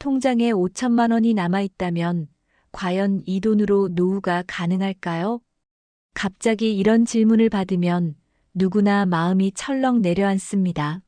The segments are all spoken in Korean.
통장에 5천만 원이 남아 있다면 과연 이 돈으로 노후가 가능할까요? 갑자기 이런 질문을 받으면 누구나 마음이 철렁 내려앉습니다.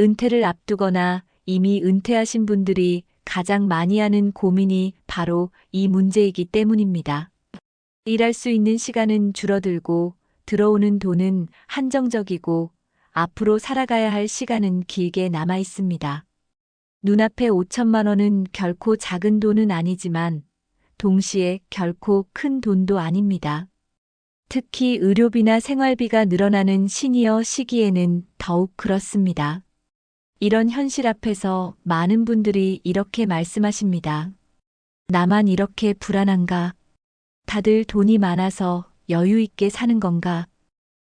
은퇴를 앞두거나 이미 은퇴하신 분들이 가장 많이 하는 고민이 바로 이 문제이기 때문입니다. 일할 수 있는 시간은 줄어들고 들어오는 돈은 한정적이고 앞으로 살아가야 할 시간은 길게 남아 있습니다. 눈앞에 5천만 원은 결코 작은 돈은 아니지만 동시에 결코 큰 돈도 아닙니다. 특히 의료비나 생활비가 늘어나는 시니어 시기에는 더욱 그렇습니다. 이런 현실 앞에서 많은 분들이 이렇게 말씀하십니다. 나만 이렇게 불안한가? 다들 돈이 많아서 여유 있게 사는 건가?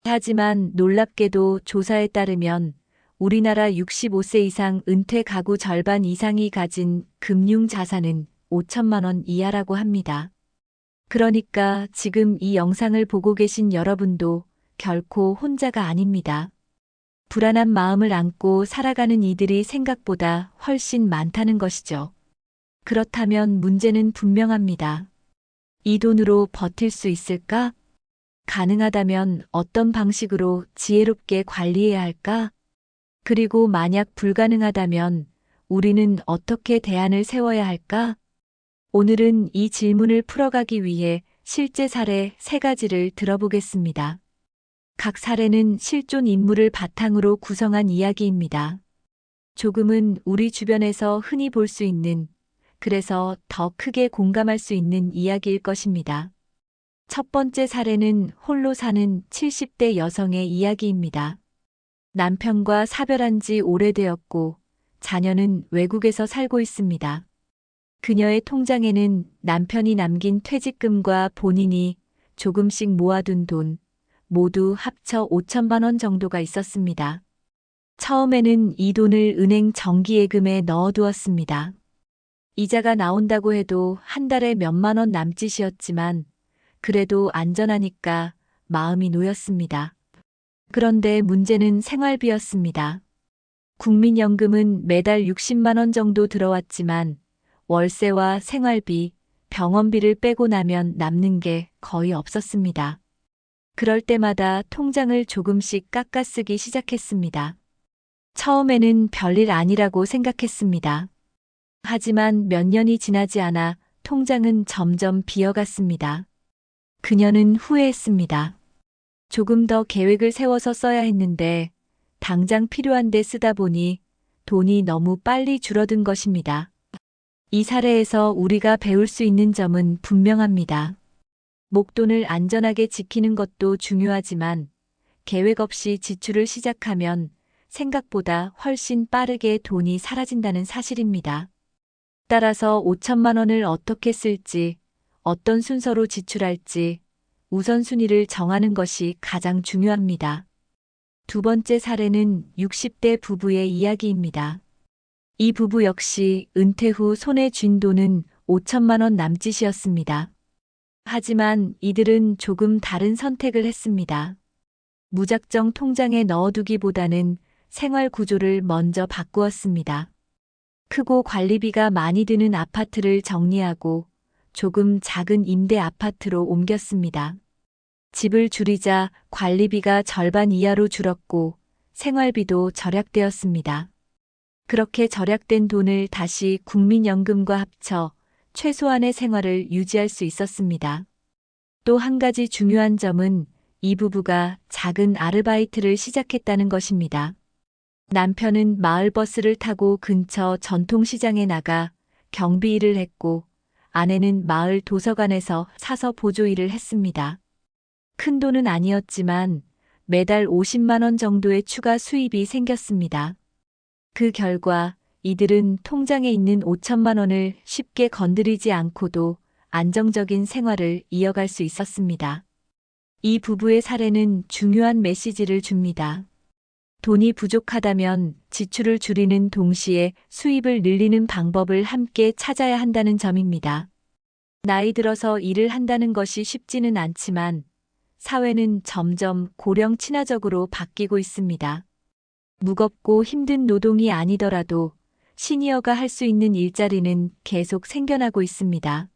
하지만 놀랍게도 조사에 따르면 우리나라 65세 이상 은퇴 가구 절반 이상이 가진 금융 자산은 5천만 원 이하라고 합니다. 그러니까 지금 이 영상을 보고 계신 여러분도 결코 혼자가 아닙니다. 불안한 마음을 안고 살아가는 이들이 생각보다 훨씬 많다는 것이죠. 그렇다면 문제는 분명합니다. 이 돈으로 버틸 수 있을까? 가능하다면 어떤 방식으로 지혜롭게 관리해야 할까? 그리고 만약 불가능하다면 우리는 어떻게 대안을 세워야 할까? 오늘은 이 질문을 풀어가기 위해 실제 사례 세 가지를 들어보겠습니다. 각 사례는 실존 인물을 바탕으로 구성한 이야기입니다. 조금은 우리 주변에서 흔히 볼 수 있는, 그래서 더 크게 공감할 수 있는 이야기일 것입니다. 첫 번째 사례는 홀로 사는 70대 여성의 이야기입니다. 남편과 사별한 지 오래되었고, 자녀는 외국에서 살고 있습니다. 그녀의 통장에는 남편이 남긴 퇴직금과 본인이 조금씩 모아둔 돈, 모두 합쳐 5천만 원 정도가 있었습니다. 처음에는 이 돈을 은행 정기예금에 넣어두었습니다. 이자가 나온다고 해도 한 달에 몇만 원 남짓이었지만 그래도 안전하니까 마음이 놓였습니다. 그런데 문제는 생활비였습니다. 국민연금은 매달 60만 원 정도 들어왔지만 월세와 생활비, 병원비를 빼고 나면 남는 게 거의 없었습니다. 그럴 때마다 통장을 조금씩 깎아 쓰기 시작했습니다. 처음에는 별일 아니라고 생각했습니다. 하지만 몇 년이 지나지 않아 통장은 점점 비어갔습니다. 그녀는 후회했습니다. 조금 더 계획을 세워서 써야 했는데 당장 필요한데 쓰다 보니 돈이 너무 빨리 줄어든 것입니다. 이 사례에서 우리가 배울 수 있는 점은 분명합니다. 목돈을 안전하게 지키는 것도 중요하지만 계획 없이 지출을 시작하면 생각보다 훨씬 빠르게 돈이 사라진다는 사실입니다. 따라서 5천만 원을 어떻게 쓸지, 어떤 순서로 지출할지 우선순위를 정하는 것이 가장 중요합니다. 두 번째 사례는 60대 부부의 이야기입니다. 이 부부 역시 은퇴 후 손에 쥔 돈은 5천만 원 남짓이었습니다. 하지만 이들은 조금 다른 선택을 했습니다. 무작정 통장에 넣어두기보다는 생활 구조를 먼저 바꾸었습니다. 크고 관리비가 많이 드는 아파트를 정리하고 조금 작은 임대 아파트로 옮겼습니다. 집을 줄이자 관리비가 절반 이하로 줄었고 생활비도 절약되었습니다. 그렇게 절약된 돈을 다시 국민연금과 합쳐 최소한의 생활을 유지할 수 있었습니다. 또 한 가지 중요한 점은 이 부부가 작은 아르바이트를 시작했다는 것입니다. 남편은 마을버스를 타고 근처 전통시장에 나가 경비 일을 했고 아내는 마을 도서관에서 사서 보조 일을 했습니다. 큰 돈은 아니었지만 매달 50만 원 정도의 추가 수입이 생겼습니다. 그 결과 이들은 통장에 있는 5천만 원을 쉽게 건드리지 않고도 안정적인 생활을 이어갈 수 있었습니다. 이 부부의 사례는 중요한 메시지를 줍니다. 돈이 부족하다면 지출을 줄이는 동시에 수입을 늘리는 방법을 함께 찾아야 한다는 점입니다. 나이 들어서 일을 한다는 것이 쉽지는 않지만 사회는 점점 고령 친화적으로 바뀌고 있습니다. 무겁고 힘든 노동이 아니더라도 시니어가 할 수 있는 일자리는 계속 생겨나고 있습니다.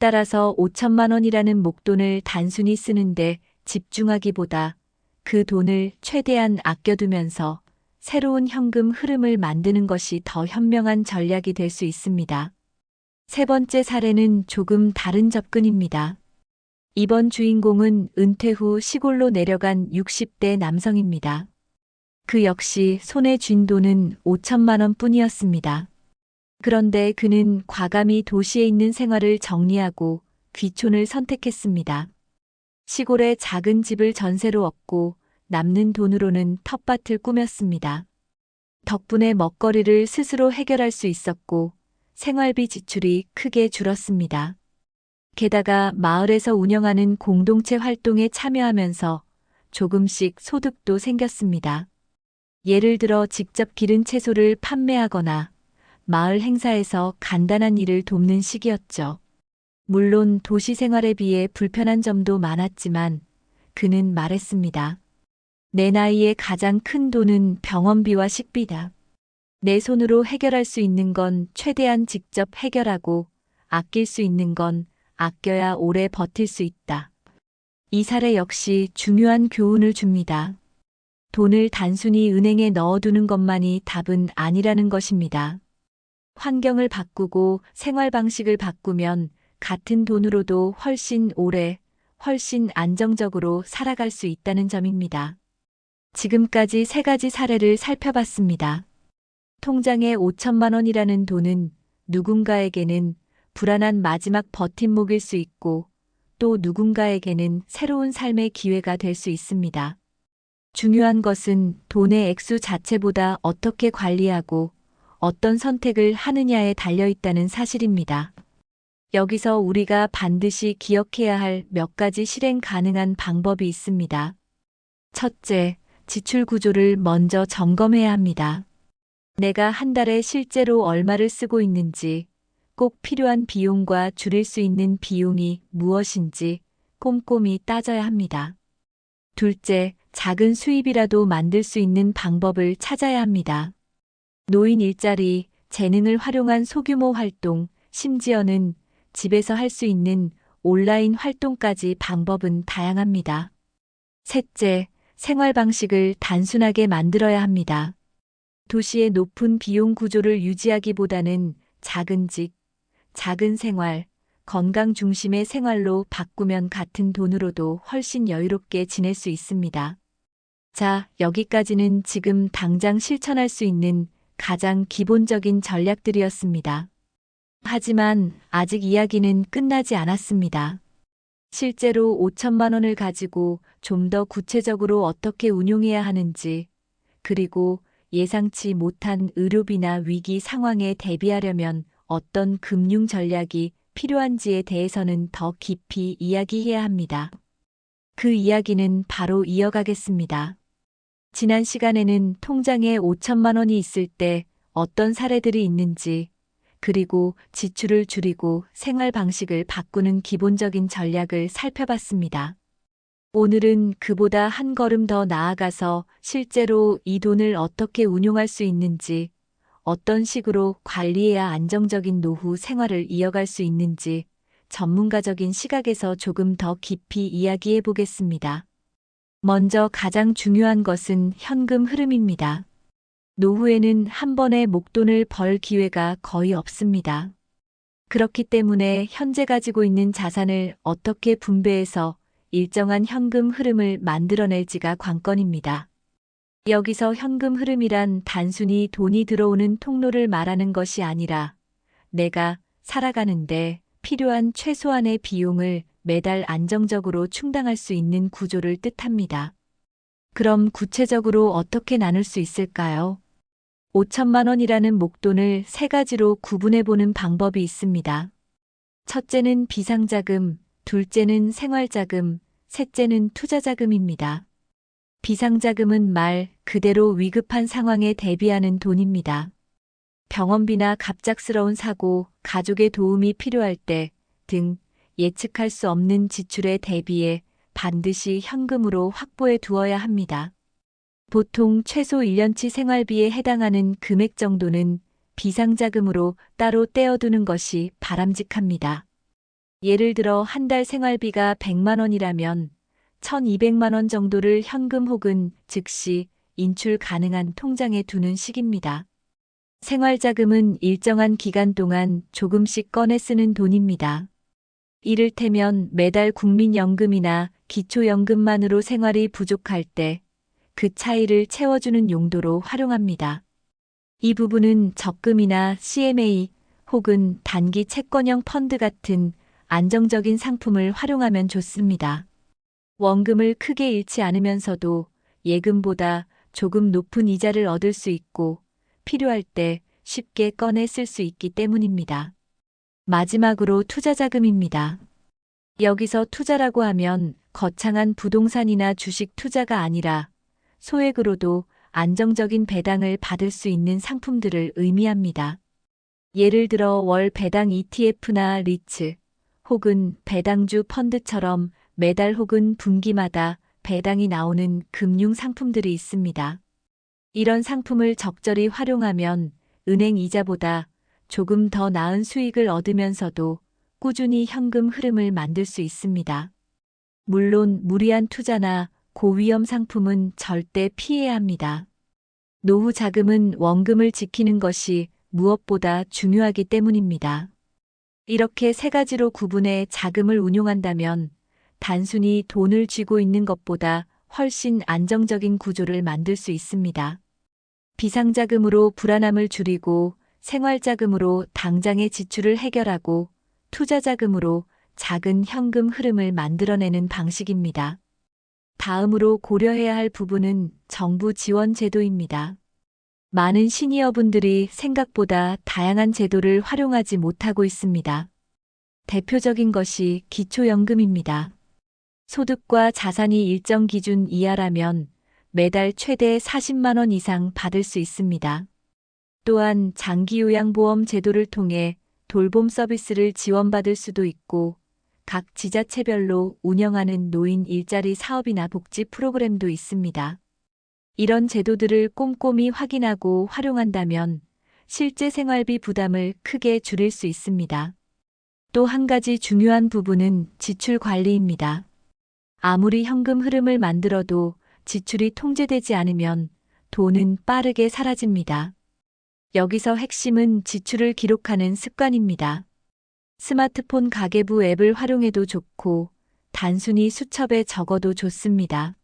따라서 5천만 원이라는 목돈을 단순히 쓰는데 집중하기보다 그 돈을 최대한 아껴두면서 새로운 현금 흐름을 만드는 것이 더 현명한 전략이 될 수 있습니다. 세 번째 사례는 조금 다른 접근입니다. 이번 주인공은 은퇴 후 시골로 내려간 60대 남성입니다. 그 역시 손에 쥔 돈은 5천만 원 뿐이었습니다. 그런데 그는 과감히 도시에 있는 생활을 정리하고 귀촌을 선택했습니다. 시골에 작은 집을 전세로 얻고 남는 돈으로는 텃밭을 꾸몄습니다. 덕분에 먹거리를 스스로 해결할 수 있었고 생활비 지출이 크게 줄었습니다. 게다가 마을에서 운영하는 공동체 활동에 참여하면서 조금씩 소득도 생겼습니다. 예를 들어 직접 기른 채소를 판매하거나 마을 행사에서 간단한 일을 돕는 시기였죠. 물론 도시 생활에 비해 불편한 점도 많았지만 그는 말했습니다. 내 나이에 가장 큰 돈은 병원비와 식비다. 내 손으로 해결할 수 있는 건 최대한 직접 해결하고 아낄 수 있는 건 아껴야 오래 버틸 수 있다. 이 사례 역시 중요한 교훈을 줍니다. 돈을 단순히 은행에 넣어두는 것만이 답은 아니라는 것입니다. 환경을 바꾸고 생활 방식을 바꾸면 같은 돈으로도 훨씬 오래, 훨씬 안정적으로 살아갈 수 있다는 점입니다. 지금까지 세 가지 사례를 살펴봤습니다. 통장에 5천만 원이라는 돈은 누군가에게는 불안한 마지막 버팀목일 수 있고 또 누군가에게는 새로운 삶의 기회가 될 수 있습니다. 중요한 것은 돈의 액수 자체보다 어떻게 관리하고 어떤 선택을 하느냐에 달려 있다는 사실입니다. 여기서 우리가 반드시 기억해야 할 몇 가지 실행 가능한 방법이 있습니다. 첫째, 지출 구조를 먼저 점검해야 합니다. 내가 한 달에 실제로 얼마를 쓰고 있는지, 꼭 필요한 비용과 줄일 수 있는 비용이 무엇인지 꼼꼼히 따져야 합니다. 둘째, 작은 수입이라도 만들 수 있는 방법을 찾아야 합니다. 노인 일자리, 재능을 활용한 소규모 활동, 심지어는 집에서 할 수 있는 온라인 활동까지 방법은 다양합니다. 셋째, 생활 방식을 단순하게 만들어야 합니다. 도시의 높은 비용 구조를 유지하기보다는 작은 직, 작은 생활, 건강 중심의 생활로 바꾸면 같은 돈으로도 훨씬 여유롭게 지낼 수 있습니다. 자, 여기까지는 지금 당장 실천할 수 있는 가장 기본적인 전략들이었습니다. 하지만 아직 이야기는 끝나지 않았습니다. 실제로 5천만 원을 가지고 좀 더 구체적으로 어떻게 운용해야 하는지, 그리고 예상치 못한 의료비나 위기 상황에 대비하려면 어떤 금융 전략이 필요한지에 대해서는 더 깊이 이야기해야 합니다. 그 이야기는 바로 이어가겠습니다. 지난 시간에는 통장에 5천만 원이 있을 때 어떤 사례들이 있는지, 그리고 지출을 줄이고 생활 방식을 바꾸는 기본적인 전략을 살펴봤습니다. 오늘은 그보다 한 걸음 더 나아가서 실제로 이 돈을 어떻게 운용할 수 있는지, 어떤 식으로 관리해야 안정적인 노후 생활을 이어갈 수 있는지 전문가적인 시각에서 조금 더 깊이 이야기해 보겠습니다. 먼저 가장 중요한 것은 현금 흐름입니다. 노후에는 한 번에 목돈을 벌 기회가 거의 없습니다. 그렇기 때문에 현재 가지고 있는 자산을 어떻게 분배해서 일정한 현금 흐름을 만들어낼지가 관건입니다. 여기서 현금 흐름이란 단순히 돈이 들어오는 통로를 말하는 것이 아니라 내가 살아가는데 필요한 최소한의 비용을 매달 안정적으로 충당할 수 있는 구조를 뜻합니다. 그럼 구체적으로 어떻게 나눌 수 있을까요? 5천만 원이라는 목돈을 세 가지로 구분해 보는 방법이 있습니다. 첫째는 비상자금, 둘째는 생활자금, 셋째는 투자자금입니다. 비상자금은 말 그대로 위급한 상황에 대비하는 돈입니다. 병원비나 갑작스러운 사고, 가족의 도움이 필요할 때 등 예측할 수 없는 지출에 대비해 반드시 현금으로 확보해 두어야 합니다. 보통 최소 1년치 생활비에 해당하는 금액 정도는 비상자금으로 따로 떼어두는 것이 바람직합니다. 예를 들어 한 달 생활비가 100만 원이라면 1200만 원 정도를 현금 혹은 즉시 인출 가능한 통장에 두는 식입니다. 생활자금은 일정한 기간 동안 조금씩 꺼내 쓰는 돈입니다. 이를테면 매달 국민연금이나 기초연금만으로 생활이 부족할 때 그 차이를 채워주는 용도로 활용합니다. 이 부분은 적금이나 CMA 혹은 단기 채권형 펀드 같은 안정적인 상품을 활용하면 좋습니다. 원금을 크게 잃지 않으면서도 예금보다 조금 높은 이자를 얻을 수 있고 필요할 때 쉽게 꺼내 쓸 수 있기 때문입니다. 마지막으로 투자 자금입니다. 여기서 투자라고 하면 거창한 부동산이나 주식 투자가 아니라 소액으로도 안정적인 배당을 받을 수 있는 상품들을 의미합니다. 예를 들어 월 배당 ETF나 리츠 혹은 배당주 펀드처럼 매달 혹은 분기마다 배당이 나오는 금융 상품들이 있습니다. 이런 상품을 적절히 활용하면 은행 이자보다 조금 더 나은 수익을 얻으면서도 꾸준히 현금 흐름을 만들 수 있습니다. 물론 무리한 투자나 고위험 상품은 절대 피해야 합니다. 노후 자금은 원금을 지키는 것이 무엇보다 중요하기 때문입니다. 이렇게 세 가지로 구분해 자금을 운용한다면 단순히 돈을 쥐고 있는 것보다 훨씬 안정적인 구조를 만들 수 있습니다. 비상자금으로 불안함을 줄이고 생활자금으로 당장의 지출을 해결하고 투자자금으로 작은 현금 흐름을 만들어내는 방식입니다. 다음으로 고려해야 할 부분은 정부 지원 제도입니다. 많은 시니어분들이 생각보다 다양한 제도를 활용하지 못하고 있습니다. 대표적인 것이 기초연금입니다. 소득과 자산이 일정 기준 이하라면 매달 최대 40만 원 이상 받을 수 있습니다. 또한 장기요양보험 제도를 통해 돌봄 서비스를 지원받을 수도 있고 각 지자체별로 운영하는 노인 일자리 사업이나 복지 프로그램도 있습니다. 이런 제도들을 꼼꼼히 확인하고 활용한다면 실제 생활비 부담을 크게 줄일 수 있습니다. 또 한 가지 중요한 부분은 지출 관리입니다. 아무리 현금 흐름을 만들어도 지출이 통제되지 않으면 돈은 빠르게 사라집니다. 여기서 핵심은 지출을 기록하는 습관입니다. 스마트폰 가계부 앱을 활용해도 좋고 단순히 수첩에 적어도 좋습니다.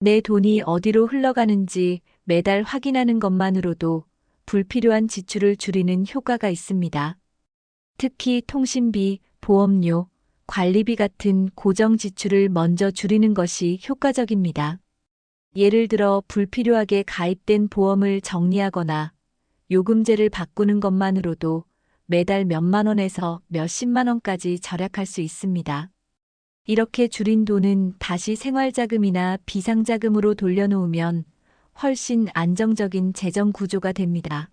내 돈이 어디로 흘러가는지 매달 확인하는 것만으로도 불필요한 지출을 줄이는 효과가 있습니다. 특히 통신비, 보험료, 관리비 같은 고정 지출을 먼저 줄이는 것이 효과적입니다. 예를 들어 불필요하게 가입된 보험을 정리하거나 요금제를 바꾸는 것만으로도 매달 몇만 원에서 몇십만 원까지 절약할 수 있습니다. 이렇게 줄인 돈은 다시 생활자금이나 비상자금으로 돌려놓으면 훨씬 안정적인 재정 구조가 됩니다.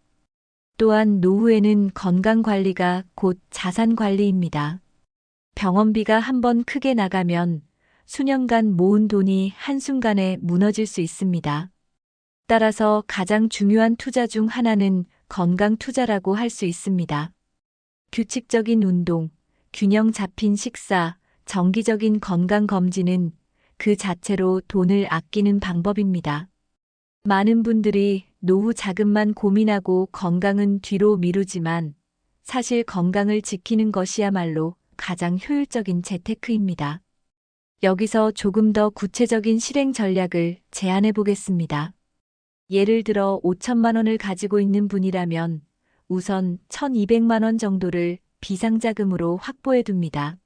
또한 노후에는 건강관리가 곧 자산관리입니다. 병원비가 한번 크게 나가면 수년간 모은 돈이 한순간에 무너질 수 있습니다. 따라서 가장 중요한 투자 중 하나는 건강 투자라고 할 수 있습니다. 규칙적인 운동, 균형 잡힌 식사, 정기적인 건강 검진은 그 자체로 돈을 아끼는 방법입니다. 많은 분들이 노후 자금만 고민하고 건강은 뒤로 미루지만 사실 건강을 지키는 것이야말로 가장 효율적인 재테크입니다. 여기서 조금 더 구체적인 실행 전략을 제안해 보겠습니다. 예를 들어 5천만 원을 가지고 있는 분이라면 우선 1,200만 원 정도를 비상자금으로 확보해 둡니다.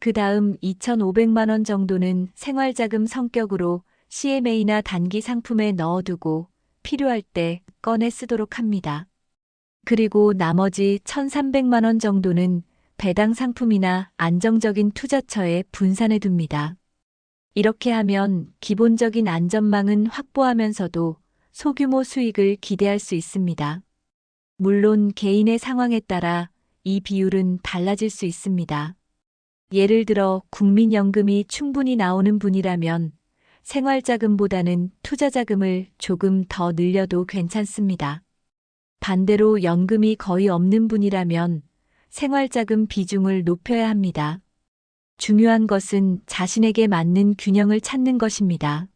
그 다음 2,500만 원 정도는 생활자금 성격으로 CMA나 단기 상품에 넣어두고 필요할 때 꺼내 쓰도록 합니다. 그리고 나머지 1,300만 원 정도는 배당 상품이나 안정적인 투자처에 분산해 둡니다. 이렇게 하면 기본적인 안전망은 확보하면서도 소규모 수익을 기대할 수 있습니다. 물론 개인의 상황에 따라 이 비율은 달라질 수 있습니다. 예를 들어 국민연금이 충분히 나오는 분이라면 생활자금보다는 투자자금을 조금 더 늘려도 괜찮습니다. 반대로 연금이 거의 없는 분이라면 생활자금 비중을 높여야 합니다. 중요한 것은 자신에게 맞는 균형을 찾는 것입니다.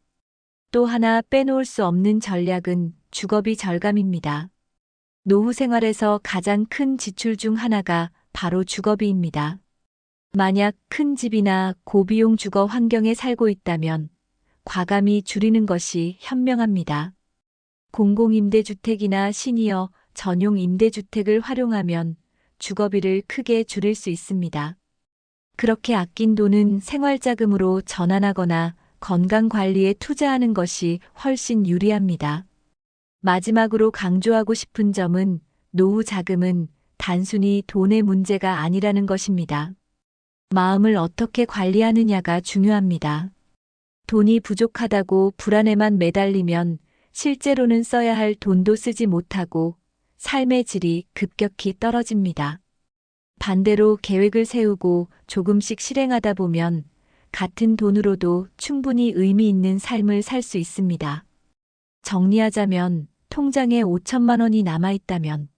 또 하나 빼놓을 수 없는 전략은 주거비 절감입니다. 노후 생활에서 가장 큰 지출 중 하나가 바로 주거비입니다. 만약 큰 집이나 고비용 주거 환경에 살고 있다면 과감히 줄이는 것이 현명합니다. 공공임대주택이나 시니어 전용 임대주택을 활용하면 주거비를 크게 줄일 수 있습니다. 그렇게 아낀 돈은 생활자금으로 전환하거나 건강관리에 투자하는 것이 훨씬 유리합니다. 마지막으로 강조하고 싶은 점은 노후 자금은 단순히 돈의 문제가 아니라는 것입니다. 마음을 어떻게 관리하느냐가 중요합니다. 돈이 부족하다고 불안에만 매달리면 실제로는 써야 할 돈도 쓰지 못하고 삶의 질이 급격히 떨어집니다. 반대로 계획을 세우고 조금씩 실행하다 보면 같은 돈으로도 충분히 의미 있는 삶을 살 수 있습니다. 정리하자면 통장에 5천만 원이 남아 있다면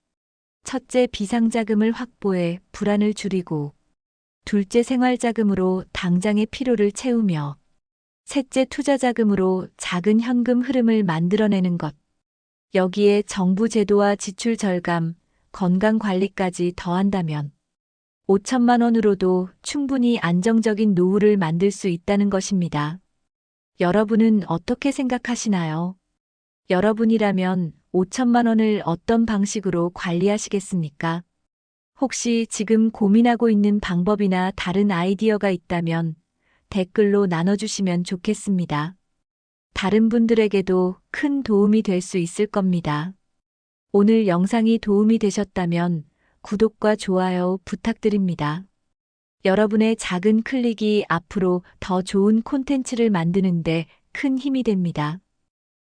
첫째 비상자금을 확보해 불안을 줄이고 둘째 생활자금으로 당장의 필요를 채우며 셋째 투자자금으로 작은 현금 흐름을 만들어내는 것. 여기에 정부 제도와 지출 절감, 건강 관리까지 더한다면 5천만 원으로도 충분히 안정적인 노후를 만들 수 있다는 것입니다. 여러분은 어떻게 생각하시나요? 여러분이라면 5천만 원을 어떤 방식으로 관리하시겠습니까? 혹시 지금 고민하고 있는 방법이나 다른 아이디어가 있다면 댓글로 나눠주시면 좋겠습니다. 다른 분들에게도 큰 도움이 될 수 있을 겁니다. 오늘 영상이 도움이 되셨다면 구독과 좋아요 부탁드립니다. 여러분의 작은 클릭이 앞으로 더 좋은 콘텐츠를 만드는데 큰 힘이 됩니다.